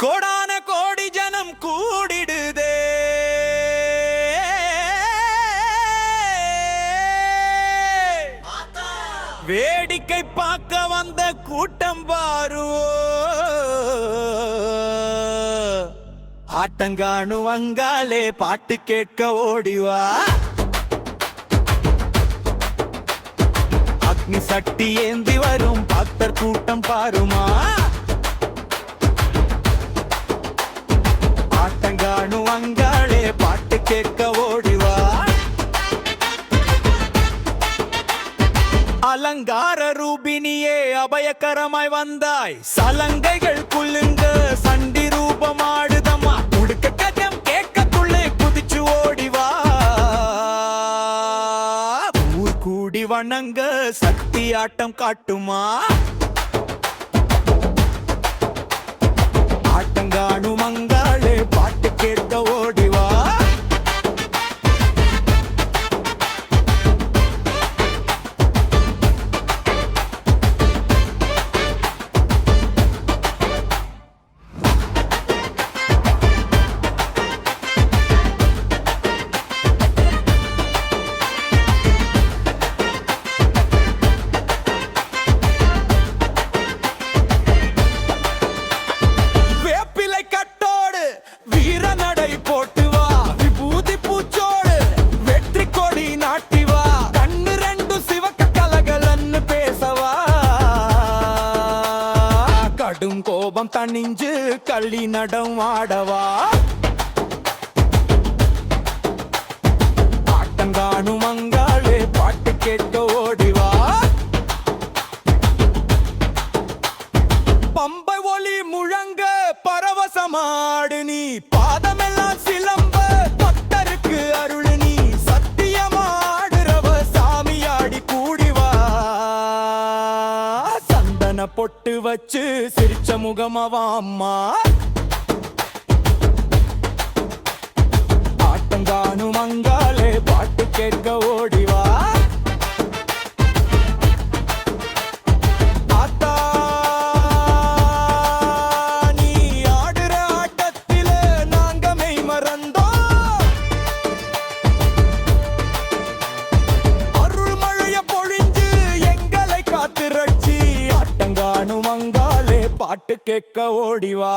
கோடான கோடி ஜனம் கூடிடுதே. வேடிக்கை பார்க்க வந்த கூட்டம் பாருவோ ஆட்டங்கானு வங்காலே பாட்டு கேட்க ஓடிவா. அக்னி சட்டி ஏந்தி வரும் பக்தர் கூட்டம் பாருமா. அலங்கார ரூபினியே அபயக்கரமாய் வந்தாய். சலங்கைகள் குலுங்க சண்டி ரூபமாடுதம்மா. உடுக்க கஜம் கேட்கக்குள்ளே குதிச்சு ஓடிவா ஊர் கூடி வணங்க சக்தி ஆட்டம் காட்டுமா? வீர போட்டு வா. விபூதி பூச்சோடு வெற்றி கொடி நாட்டி வா. கண்ணு ரெண்டு சிவக்க கலகலன்னு பேசவா. கடும் கோபம் தணிஞ்சு கள்ளி நடம் ஆடவா. ஆட்டங்காணும் மங்காளே பாட்டு கேட்க ஓடிவா. பம்பை ஒளி முழங்க பரவசமாடு நீ. பாதமெல்லாம் பொட்டு வச்சு சிரிச்ச முகமவா அம்மா? ஆட்டங்கானு மங்காளே பாட்டு கேட்க காத்து ரட்சி பாட்டு கேட்க ஓடிவா?